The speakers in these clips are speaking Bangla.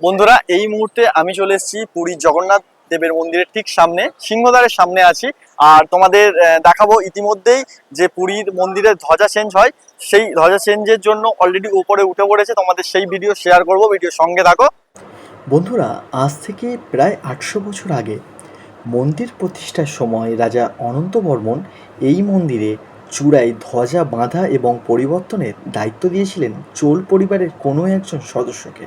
বন্ধুরা, এই মুহূর্তে আমি চলে এসেছি পুরীর জগন্নাথ দেবের মন্দিরের ঠিক সামনে, সিংহদ্বারের সামনে আছি। আর তোমাদের দেখাবো ইতিমধ্যেই যে পুরীর মন্দিরের ধ্বজা চেঞ্জ হয়। সেই ধ্বজা চেঞ্জের জন্য অলরেডি উপরে উঠে পড়েছে। তোমাদের সেই ভিডিও শেয়ার করব ভিডিও সঙ্গে থাকো। বন্ধুরা, আজ থেকে প্রায় আটশো বছর আগে মন্দির প্রতিষ্ঠার সময় রাজা অনন্ত বর্মন এই মন্দিরে চূড়ায় ধ্বজা বাঁধা এবং পরিবর্তনের দায়িত্ব দিয়েছিলেন চোল পরিবারের কোনো একজন সদস্যকে।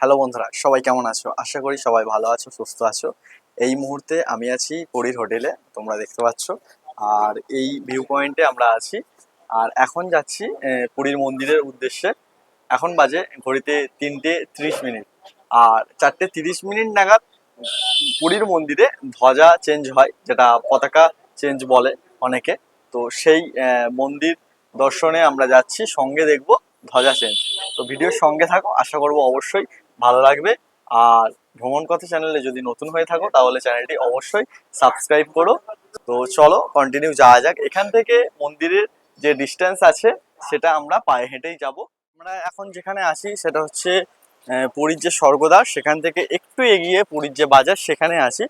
হ্যালো বন্ধুরা, সবাই কেমন আছো? আশা করি সবাই ভালো আছো, সুস্থ আছো। এই মুহূর্তে আমি আছি পুরীর হোটেলে, তোমরা দেখতে পাচ্ছ। আর এই ভিউ পয়েন্টে আমরা আছি। আর এখন যাচ্ছি পুরীর মন্দিরের উদ্দেশ্যে। এখন বাজে ঘড়িতে তিনটে ত্রিশ মিনিট। আর চারটে তিরিশ মিনিট নাগাদ পুরীর মন্দিরে ধ্বজা চেঞ্জ হয়, যেটা পতাকা চেঞ্জ বলে অনেকে। তো সেই মন্দির দর্শনে আমরা যাচ্ছি, সঙ্গে দেখব ধ্বজা চেঞ্জ তো ভিডিওর সঙ্গে থাকো, আশা করব অবশ্যই ভালো লাগবে। আর ভ্রমণ কথা চ্যানেলে যদি নতুন হয়ে থাকো, তাহলে চ্যানেলটি অবশ্যই সাবস্ক্রাইব করো। তো চলো কন্টিনিউ যাওয়া যাক। এখান থেকে মন্দিরের যে ডিস্টেন্স আছে, সেটা আমরা পায়ে হেঁটেই যাব। আমরা এখন যেখানে আসি সেটা হচ্ছে পুরীর যে স্বর্গদ্বার, সেখান থেকে একটু এগিয়ে পুরীর যে বাজার, সেখানে আসি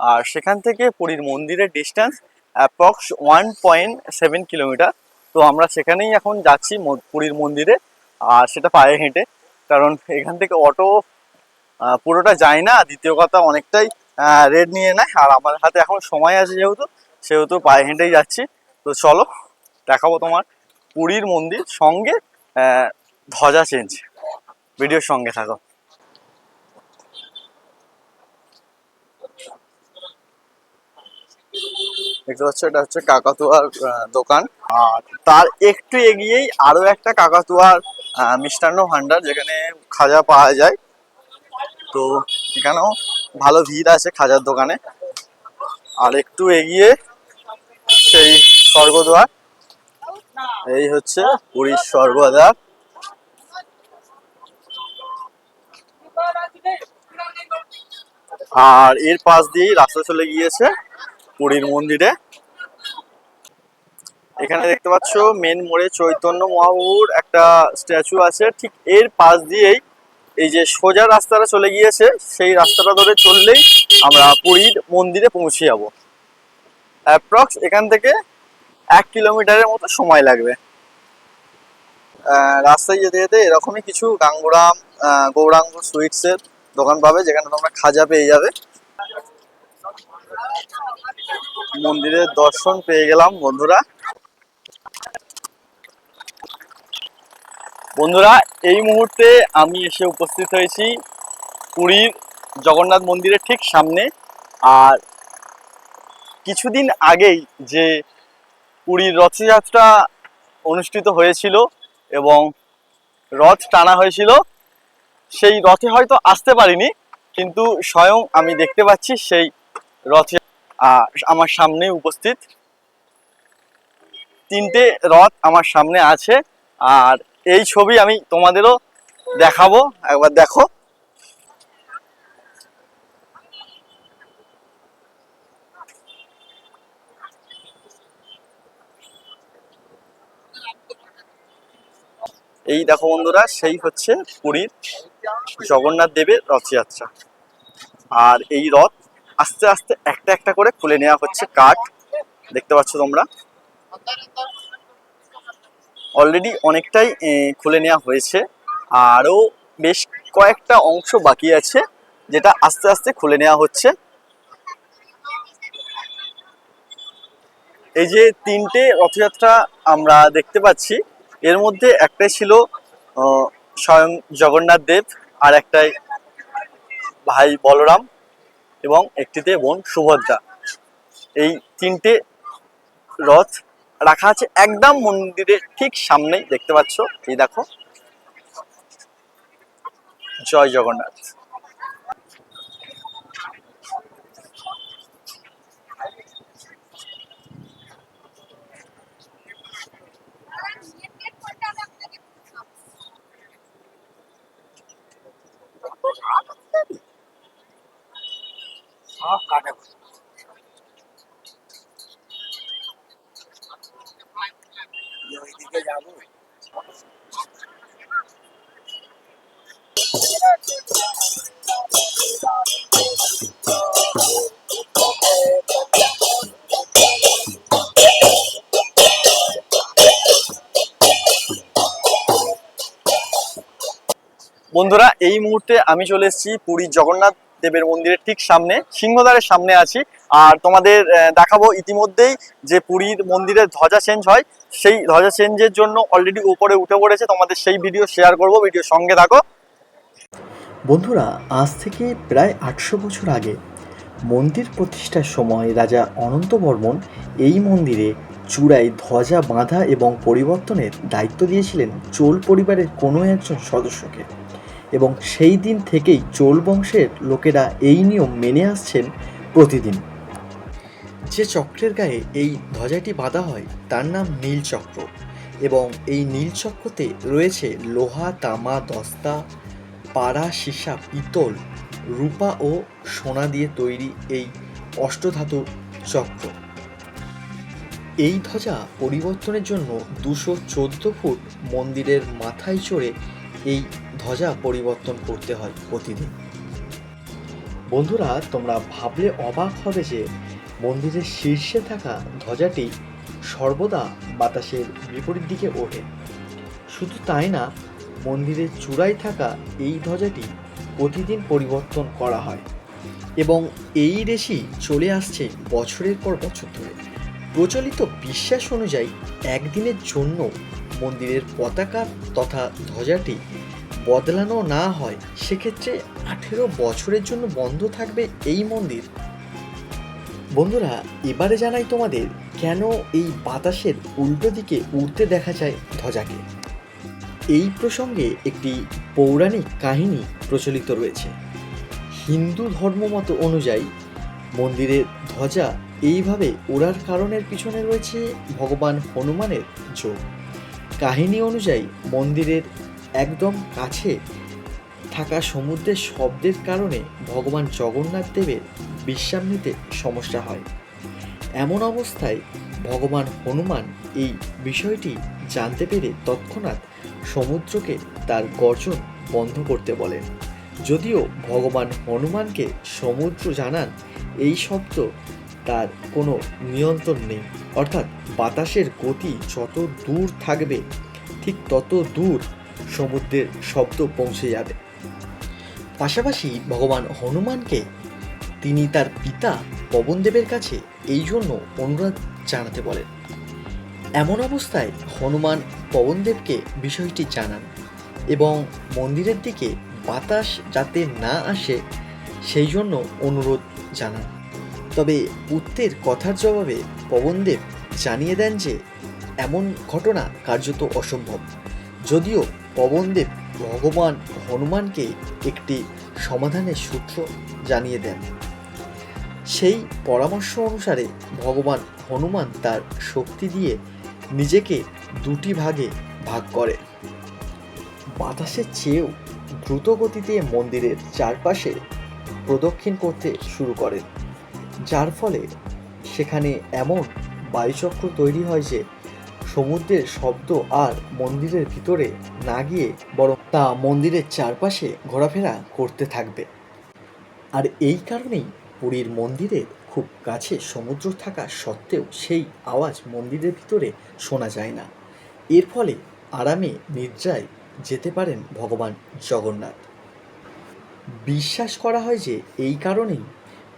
আর সেখান থেকে পুরীর মন্দিরের distance approx one point seven kilometre তো আমরা সেখানেই এখন যাচ্ছি পুরীর মন্দিরে, আর সেটা পায়ে হেঁটে। কারণ এখান থেকে অটো পুরোটা যায় না। দ্বিতীয় কথা অনেকটাই রেড নিয়ে নেয়। আর আমার হাতে এখন সময় আছে যেহেতু, সেহেতু পায়ে হেঁটেই যাচ্ছি। তো চলো, দেখাবো তোমার পুরীর মন্দির সঙ্গে ধ্বজা চেঞ্জ ভিডিওর সঙ্গে থাকো। দেখতে পাচ্ছ, এটা হচ্ছে কাকাতুয়ার দোকান। আর তার একটু এগিয়েই আরও একটা কাকাতুয়ার মিষ্টান্ন ভান্ডার যেখানে খাজা পাওয়া যায়। তো এখানেও ভালো ভিড় আছে খাজার দোকানে। আর একটু এগিয়ে সেই স্বর্গদ্বার, এই হচ্ছে পুরীর স্বর্গদ্বার। আর এর পাশ দিয়েই রাস্তা চলে গিয়েছে পুরীর মন্দিরে। এখানে দেখতে পাচ্ছ মেন মোড়ে চৈতন্য মহাপ্রভুর একটা স্ট্যাচু আছে। ঠিক এর পাশ দিয়েই এই যে সোজা রাস্তাটা চলে গিয়েছে, সেই রাস্তাটা ধরে চললেই আমরা পুরীর মন্দিরে পৌঁছে যাব। অ্যাপ্রক্স এখান থেকে এক কিলোমিটারের মতো সময় লাগবে। রাস্তায় যেতে যেতে এরকমই কিছু গাঙ্গুরাম গৌরাঙ্গ সুইটসের দোকান পাবে, যেখানে তোমরা খাজা পেয়ে যাবে। মন্দিরের দর্শন পেয়ে গেলাম বন্ধুরা। বন্ধুরা, এই মুহূর্তে আমি এসে উপস্থিত হয়েছি পুরীর জগন্নাথ মন্দিরের ঠিক সামনে। আর কিছুদিন আগেই যে পুরীর রথযাত্রা অনুষ্ঠিত হয়েছিল এবং রথ টানা হয়েছিল, সেই রথে হয়তো আসতে পারিনি, কিন্তু স্বয়ং আমি দেখতে পাচ্ছি সেই রথে আমার সামনে উপস্থিত। তিনটে রথ আমার সামনে আছে, আর এই ছবি আমি তোমাদেরও দেখাবো, একবার দেখো। এই দেখো বন্ধুরা, সেই হচ্ছে পুরীর জগন্নাথ দেবের রথযাত্রা। আর এই রথ আস্তে আস্তে একটা একটা করে খুলে নেওয়া হচ্ছে কাঠ, দেখতে পাচ্ছ তোমরা? অলরেডি অনেকটাই খুলে নেওয়া হয়েছে। আরও বেশ কয়েকটা অংশ বাকি আছে, যেটা আস্তে আস্তে খুলে নেওয়া হচ্ছে। এই যে তিনটে রথযাত্রা আমরা দেখতে পাচ্ছি, এর মধ্যে একটাই ছিল স্বয়ং জগন্নাথ দেব আর একটাই ভাই বলরাম এবং একটিতে বোন সুভদ্রা। এই তিনটে রথ রাখা আছে একদম মন্দিরের ঠিক সামনেই দেখতে পাচ্ছ? এই দেখো। জয় জগন্নাথ। বন্ধুরা, এই মুহূর্তে আমি চলে এসেছি পুরীর জগন্নাথ দেবের মন্দিরের ঠিক সামনে, সিংহদ্বারের সামনে আছি। আর তোমাদের দেখাবো ইতিমধ্যেই যে পুরীর মন্দিরের ধ্বজা চেঞ্জ হয়। সেই ধ্বজা চেঞ্জের জন্য অলরেডি উপরে উঠে পড়েছে। তোমাদের সেই ভিডিও শেয়ার করব ভিডিও সঙ্গে থাকো। বন্ধুরা, আজ থেকে প্রায় আটশো বছর আগে মন্দির প্রতিষ্ঠার সময় রাজা অনন্ত বর্মন এই মন্দিরে চূড়ায় ধ্বজা, বাঁধা এবং পরিবর্তনের দায়িত্ব দিয়েছিলেন চোল পরিবারের কোনো একজন সদস্যকে। এবং সেই দিন থেকেই চোল বংশের লোকেরা এই নিয়ম মেনে আসছেন প্রতিদিন। যে চক্রের গায়ে এই ধ্বজাটি বাঁধা হয়, তার নাম নীলচক্র এবং এই নীলচক্রতে রয়েছে লোহা, তামা, দস্তা, পাড়া, সীসা, পিতল, রূপা ও সোনা দিয়ে তৈরি এই অষ্টধাতুর চক্র। এই ধ্বজা পরিবর্তনের জন্য দুশো চোদ্দ ফুট মন্দিরের মাথায় চড়ে এই ধ্বজা পরিবর্তন করতে হয় প্রতিদিন। বন্ধুরা, তোমরা ভাবলে অবাক হবে যে মন্দিরের শীর্ষে থাকা ধ্বজাটি সর্বদা বাতাসের বিপরীত দিকে ওঠে। শুধু তাই না, মন্দিরের চূড়ায় থাকা এই ধ্বজাটি প্রতিদিন পরিবর্তন করা হয় এবং এই রেশি চলে আসছে বছরের পর বছর ধরে। প্রচলিত বিশ্বাস অনুযায়ী একদিনের জন্য মন্দিরের পতাকা তথা ধ্বজাটি বদলানো না হয়, সেক্ষেত্রে আঠেরো বছরের জন্য বন্ধ থাকবে এই মন্দির। বন্ধুরা, এবারে জানাই তোমাদের কেন এই বাতাসের উল্টো দিকে উড়তে দেখা যায় ধ্বজাকে। এই প্রসঙ্গে একটি পৌরাণিক কাহিনী প্রচলিত রয়েছে। হিন্দু ধর্মমত অনুযায়ী, মন্দিরের ধ্বজা এইভাবে ওড়ার কারণের পিছনে রয়েছে ভগবান হনুমানের যোগ। কাহিনী অনুযায়ী মন্দিরের একদম কাছে থাকা সমুদ্রের শব্দের কারণে ভগবান জগন্নাথ দেবের বিশ্রাম নিতে সমস্যা হয়। এমন অবস্থায় ভগবান হনুমান এই বিষয়টি জানতে পেরে তৎক্ষণাৎ সমুদ্রকে তার গর্জন বন্ধ করতে বলেন। যদিও ভগবান হনুমানকে সমুদ্র জানান এই শব্দ তার কোনো নিয়ন্ত্রণ নেই, অর্থাৎ বাতাসের গতি যত দূর থাকবে, ঠিক তত দূর সমুদ্রের শব্দ পৌঁছে যাবে। পাশাপাশি ভগবান হনুমানকে তিনি তার পিতা পবনদেবের কাছে এই জন্য অনুরোধ জানাতে বলেন। এমন অবস্থায় হনুমান পবনদেবকে বিষয়টি জানান এবং মন্দিরের দিকে বাতাস যাতে না আসে সেই জন্য অনুরোধ জানান। তবে পুত্রের কথার জবাবে পবনদেব জানিয়ে দেন যে, এমন ঘটনা কার্যত অসম্ভব। যদিও পবনদেব ভগবান হনুমানকে একটি সমাধানের সূত্র জানিয়ে দেন। সেই পরামর্শ অনুসারে ভগবান হনুমান তার শক্তি দিয়ে নিজেকে দুটি ভাগে ভাগ করে। বাতাসের চেয়েও দ্রুত গতিতে মন্দিরের চারপাশে প্রদক্ষিণ করতে শুরু করেন যার ফলে সেখানে এমন বায়ুচক্র তৈরি হয় যে সমুদ্রের শব্দ আর মন্দিরের ভিতরে না গিয়ে বরং তা মন্দিরের চারপাশে ঘোরাফেরা করতে থাকবে। আর এই কারণেই পুরীর মন্দিরের খুব কাছে সমুদ্র থাকা সত্ত্বেও সেই আওয়াজ মন্দিরের ভিতরে শোনা যায় না। এর ফলে আরামে নিদ্রায় যেতে পারেন ভগবান জগন্নাথ। বিশ্বাস করা হয় যে এই কারণেই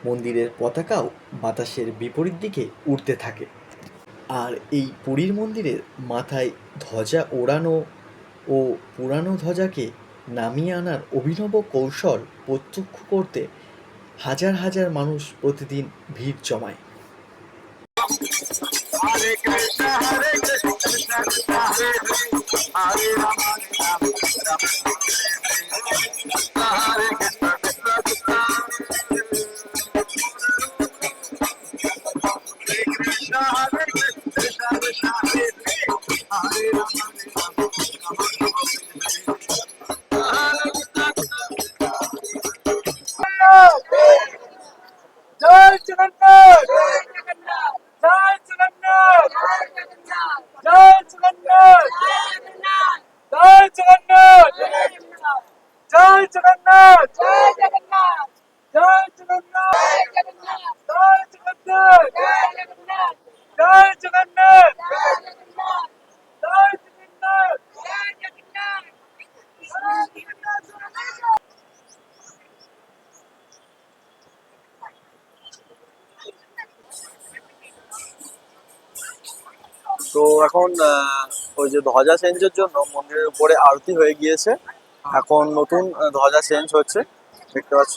মন্দিরের পতাকাও বাতাসের বিপরীত দিকে উড়তে থাকে। আর এই পুরীর মন্দিরের মাথায় ধ্বজা ওড়ানো ও পুরানো ধ্বজাকে নামিয়ে আনার অভিনব কৌশল প্রত্যক্ষ করতে হাজার হাজার মানুষ প্রতিদিন ভিড় জমায়। এখন ওই যে ধ্বজা চেঞ্জের জন্য মন্দিরের উপরে আরতি হয়ে গিয়েছে। এখন নতুন ধ্বজা চেঞ্জ হচ্ছে। দেখতে পাচ্ছ?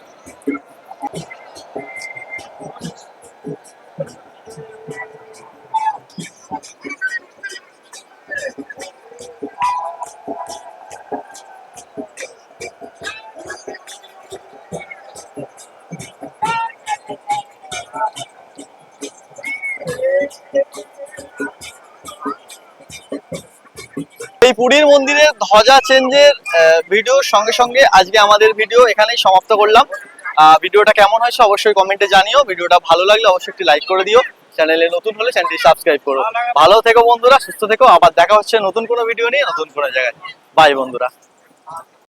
পুরীর মন্দিরের ধ্বজা চেঞ্জের ভিডিওর সঙ্গে সঙ্গে আজকে আমাদের ভিডিও এখানেই সমাপ্ত করলাম। ভিডিওটা কেমন হয়েছে অবশ্যই কমেন্টে জানিও। ভিডিওটা ভালো লাগলে অবশ্যই একটি লাইক করে দিও। চ্যানেলে নতুন হলে চ্যানেলটি সাবস্ক্রাইব করো। ভালো থেকো বন্ধুরা, সুস্থ থেকো। আবার দেখা হচ্ছে নতুন কোনো ভিডিও নিয়ে, নতুন কোনো জায়গায়। বাই বন্ধুরা।